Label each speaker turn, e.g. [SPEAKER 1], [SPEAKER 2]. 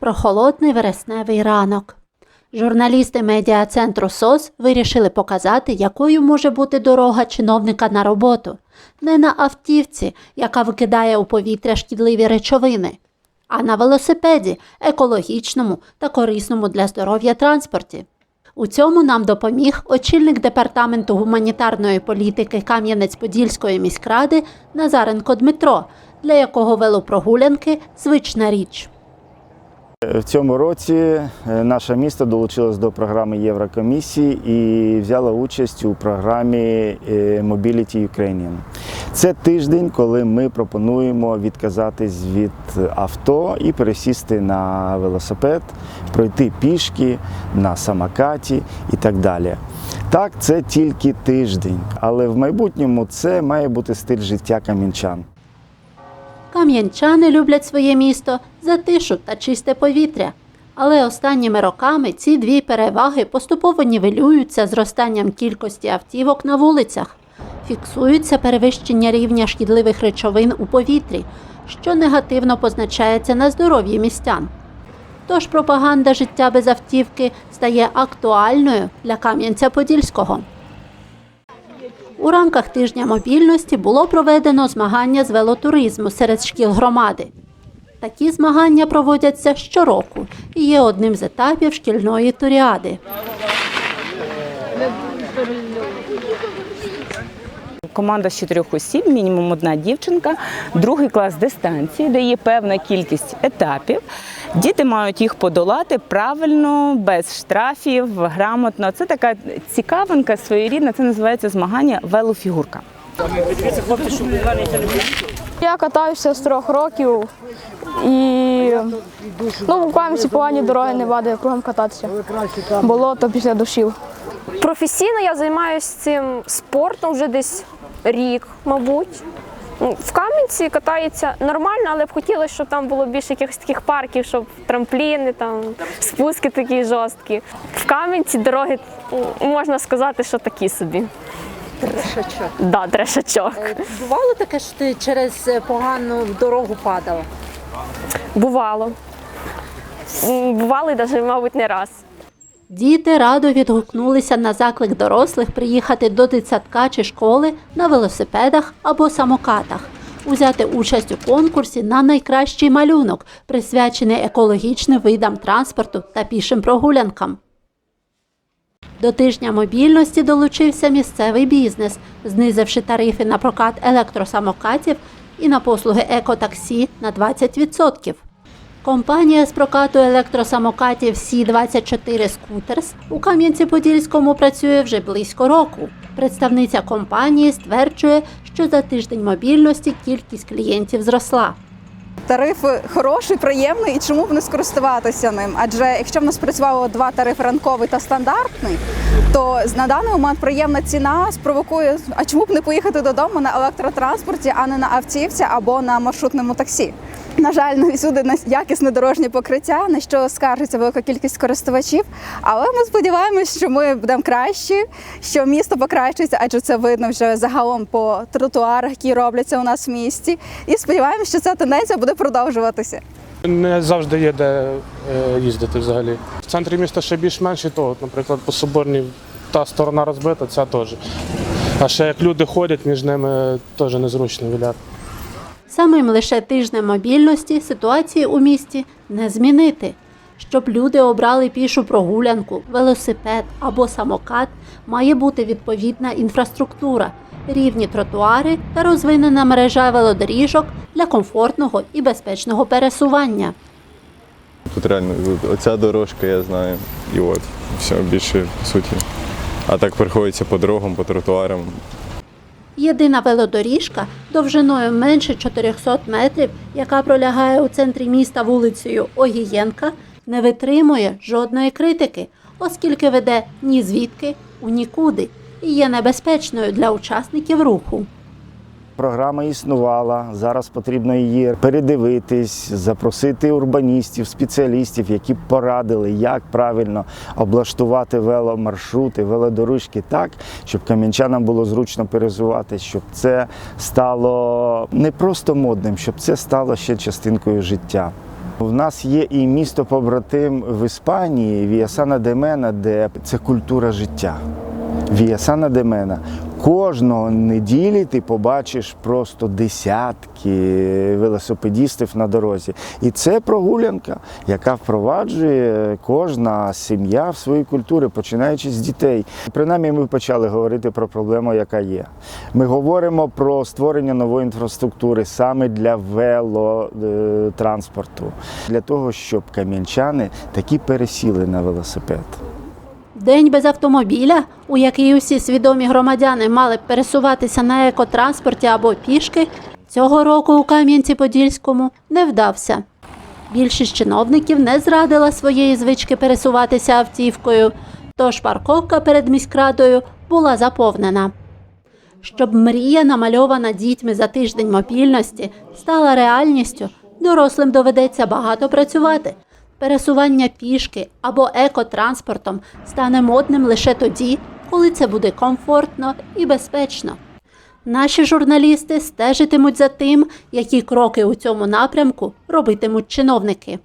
[SPEAKER 1] Прохолодний вересневий ранок. Журналісти медіа-центру СОС вирішили показати, якою може бути дорога чиновника на роботу. Не на автівці, яка викидає у повітря шкідливі речовини, а на велосипеді, екологічному та корисному для здоров'я транспорті. У цьому нам допоміг очільник департаменту гуманітарної політики Кам'янець-Подільської міськради Назаренко Дмитро, для якого велопрогулянки звична річ.
[SPEAKER 2] В цьому році е, наше місто долучилось до програми Єврокомісії і взяло участь у програмі е, Mobility Ukrainian. Це тиждень, коли ми пропонуємо відказатись від авто і пересісти на велосипед, пройти пішки на самокаті і так далі. Так, це тільки тиждень, але в майбутньому це має бути стиль життя кам'янчан.
[SPEAKER 1] Кам'янчани люблять своє місто за тишу та чисте повітря. Але останніми роками ці дві переваги поступово нівелюються зростанням кількості автівок на вулицях. Фіксується перевищення рівня шкідливих речовин у повітрі, що негативно позначається на здоров'ї містян. Тож пропаганда життя без автівки стає актуальною для Кам'янця-Подільського. У рамках тижня мобільності було проведено змагання з велотуризму серед шкіл громади. Такі змагання проводяться щороку і є одним з етапів шкільної туріади.
[SPEAKER 3] Команда з чотирьох осіб, мінімум одна дівчинка, другий клас дистанції, де є певна кількість етапів. Діти мають їх подолати правильно, без штрафів, грамотно. Це така цікавинка своєрідна. Це називається змагання велофігурка.
[SPEAKER 4] Я катаюся з трьох років і ну, в Кам'янці погані дороги не вади, кругом кататися. Болото після душів.
[SPEAKER 5] Професійно я займаюся цим спортом вже десь рік, мабуть. Ну, В Кам'янці катається нормально, але б хотілося, щоб там було більше якихось таких парків, щоб трампліни, там спуски такі жорсткі. В Кам'янці дороги можна сказати, що такі собі.
[SPEAKER 6] Трешачок.
[SPEAKER 5] Да, трешачок.
[SPEAKER 6] Бувало таке, що ти через е, погану дорогу падала?
[SPEAKER 5] Бувало. Бувало і навіть, мабуть, не раз.
[SPEAKER 1] Діти радо відгукнулися на заклик дорослих приїхати до дитсадка чи школи на велосипедах або самокатах, узяти участь у конкурсі на найкращий малюнок, присвячений екологічним видам транспорту та пішим прогулянкам. До тижня мобільності долучився місцевий бізнес, знизивши тарифи на прокат електросамокатів і на послуги екотаксі на 20%. Компанія з прокату електросамокатів Сі-24 Скутерс у Кам'янці-Подільському працює вже близько року. Представниця компанії стверджує, що за тиждень мобільності кількість клієнтів зросла.
[SPEAKER 7] Тариф хороший, приємний, і чому б не скористуватися ним? Адже якщо в нас працювало два тарифи ранковий та стандартний, то на даний момент приємна ціна спровокує. А чому б не поїхати додому на електротранспорті, а не на автівці або на маршрутному таксі? На жаль, не всюди якісне дорожнє покриття, на що скаржиться велика кількість користувачів. Але ми сподіваємось, що ми будемо кращі, що місто покращується, адже це видно вже загалом по тротуарах, які робляться у нас в місті. І сподіваємося, що ця тенденція буде продовжуватися.
[SPEAKER 8] Не завжди є де е, їздити взагалі. В центрі міста ще більш-менш і то, от, наприклад, по Соборній та сторона розбита, ця теж. А ще як люди ходять, між ними теж незручно віляти.
[SPEAKER 1] Самим лише тижнем мобільності ситуації у місті не змінити. Щоб люди обрали пішу прогулянку, велосипед або самокат, має бути відповідна інфраструктура, рівні тротуари та розвинена мережа велодоріжок для комфортного і безпечного пересування.
[SPEAKER 9] Тут реально оця дорожка, я знаю, і от все більше по суті. А так приходиться по дорогам, по тротуарам.
[SPEAKER 1] Єдина велодоріжка довжиною менше 400 метрів, яка пролягає у центрі міста вулицею Огієнка, не витримує жодної критики, оскільки веде ні звідки у нікуди і є небезпечною для учасників руху.
[SPEAKER 2] Програма існувала. Зараз потрібно її передивитись, запросити урбаністів, спеціалістів, які порадили, як правильно облаштувати веломаршрути, велодорожки так, щоб кам'янчанам було зручно пересуватися, щоб це стало не просто модним, щоб це стало ще частинкою життя. У нас є і місто побратим в Іспанії, Віасана де Мена, де це культура життя. Віасана де Мена. Кожного неділі ти побачиш просто десятки велосипедістів на дорозі. І це прогулянка, яка впроваджує кожна сім'я в свої культури, починаючи з дітей. Принаймні, ми почали говорити про проблему, яка є. Ми говоримо про створення нової інфраструктури саме для велотранспорту, для того, щоб кам'янчани такі пересіли на велосипед.
[SPEAKER 1] День без автомобіля, у який усі свідомі громадяни мали б пересуватися на екотранспорті або пішки, цього року у Кам'янці-Подільському не вдався. Більшість чиновників не зрадила своєї звички пересуватися автівкою, тож парковка перед міськрадою була заповнена. Щоб мрія, намальована дітьми за тиждень мобільності, стала реальністю, дорослим доведеться багато працювати. Пересування пішки або екотранспортом стане модним лише тоді, коли це буде комфортно і безпечно. Наші журналісти стежитимуть за тим, які кроки у цьому напрямку робитимуть чиновники.